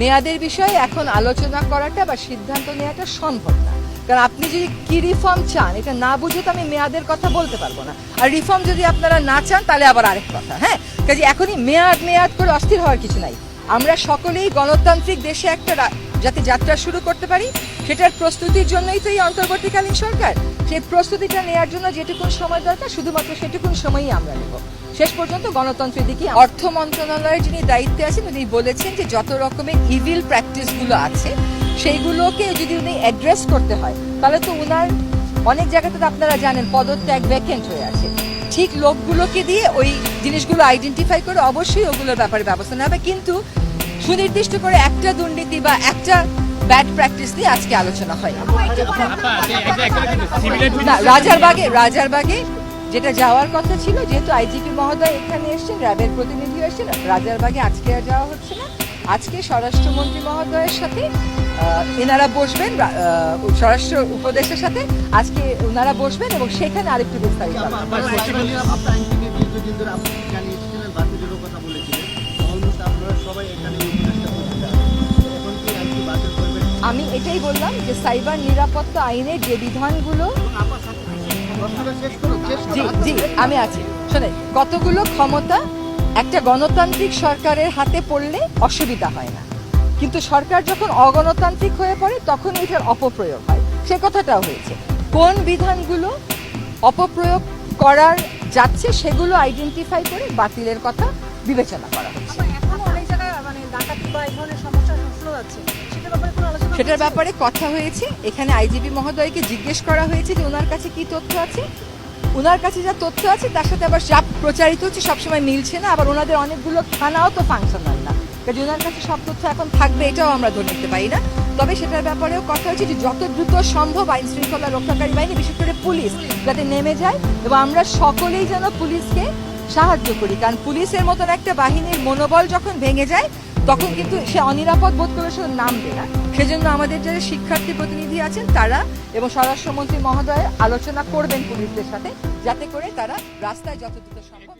মেয়াদের বিষয়ে এখন আলোচনা করাটা বা সিদ্ধান্ত নেওয়াটা সম্ভব না। কারণ আপনি যদি কি রিফর্ম চান, এটা না বুঝে তো আমি মেয়াদের কথা বলতে পারব না। আর রিফর্ম যদি আপনারা না চান, তাহলে আবার আরেক কথা হ্যাঁ? কাজে এখনই মেয়াদ মেয়াদ করে অস্থির হওয়ার কিছু নাই। আমরা সকলেই গণতান্ত্রিক দেশে একটা যাতে যাত্রা শুরু করতে পারি সেটার প্রস্তুতির জন্যই তো এই অন্তর্বর্তীকালীন সরকার। সেই প্রস্তুতিটা নেওয়ার জন্য যেটুকুন সময় দরকার, শুধুমাত্র সেটুকুন সময়ই আমরা নেব। শেষ পর্যন্ত গণতন্ত্রের দিকে অর্থ মন্ত্রণালয়ের যিনি দায়িত্বে আছেন, উনি বলেছেন যে যত রকমের ইভিল প্র্যাকটিসগুলো আছে, সেইগুলোকে যদি উনি অ্যাড্রেস করতে হয়, তাহলে তো উনার অনেক জায়গাতে তো আপনারা জানেন, পদত্যাগ ভ্যাকেন্ট হয়ে আছে। ঠিক লোকগুলোকে দিয়ে ওই জিনিসগুলো আইডেন্টিফাই করে অবশ্যই ওগুলোর ব্যাপারে ব্যবস্থা হবে। কিন্তু সুনির্দিষ্ট করে একটা দুর্নীতি বা একটা ব্যাড প্র্যাকটিস নিয়ে আজকে আলোচনা হয় না রাজারবাগে রাজারবাগে যেটা যাওয়ার কথা ছিল যেহেতু আইজিপি মহোদয় এখানে এসেছেন র্যাবের প্রতিনিধি এসেছেন রাজারবাগে আজকে আর যাওয়া হচ্ছে না আজকে স্বরাষ্ট্রমন্ত্রী মহোদয়ের সাথে এনারা বসবেন স্বরাষ্ট্র উপদেশের সাথে আজকে ওনারা বসবেন এবং সেখানে আরেকটু বিস্তারিত আমি এটাই বললাম যে সাইবার নিরাপত্তা আইনের যে বিধানগুলো জি জি, আমি আছি। শোনেন, কতগুলো ক্ষমতা একটা গণতান্ত্রিক সরকারের হাতে পড়লে অসুবিধা হয় না। কিন্তু সরকার যখন অগণতান্ত্রিক হয়ে পড়ে, তখন এটার অপপ্রয়োগ হয়। সে কথাটাও হয়েছে। কোন বিধানগুলো অপপ্রয়োগ করার যাচ্ছে, সেগুলো আইডেন্টিফাই করে বাতিলের কথা বিবেচনা করা আবার এখনও অনেক জায়গায় মানে ডাকাতি বা এই ধরনের সমস্যা শোনা সেটার ব্যাপারে কোনো আলোচনা সেটার ব্যাপারে কথা হয়েছে। এখানে আইজিপি মহোদয়কে জিজ্ঞেস করা হয়েছে যে ওনার কাছে কি তথ্য আছে। ওনার কাছে যা তথ্য আছে, তার সাথে আবার যা প্রচারিত হচ্ছে, সবসময় মিলছে না। আবার ওনাদের অনেকগুলো থানাও তো ফাংশনাল না। কাজে ওনার কাছে সব তথ্য এখন থাকবে, এটাও আমরা ধরে নিতে পারি না। তবে সেটার ব্যাপারেও কথা হচ্ছে যে যত দ্রুত সম্ভব আইন শৃঙ্খলা রক্ষাকারী বাহিনী, বিশেষ করে পুলিশ, যাতে নেমে যায় এবং আমরা সকলেই যেন পুলিশকে সাহায্য করি। কারণ পুলিশের মতন একটা বাহিনীর মনোবল যখন ভেঙে যায় তখন কিন্তু সে অনিরাপদ বোধ করে সে নামবে না। সেজন্য আমাদের যারা শিক্ষার্থী প্রতিনিধি আছেন তারা এবং স্বরাষ্ট্রমন্ত্রী মহোদয় আলোচনা করবেন পুলিশদের সাথে, যাতে করে তারা রাস্তায় যত দ্রুত সম্ভব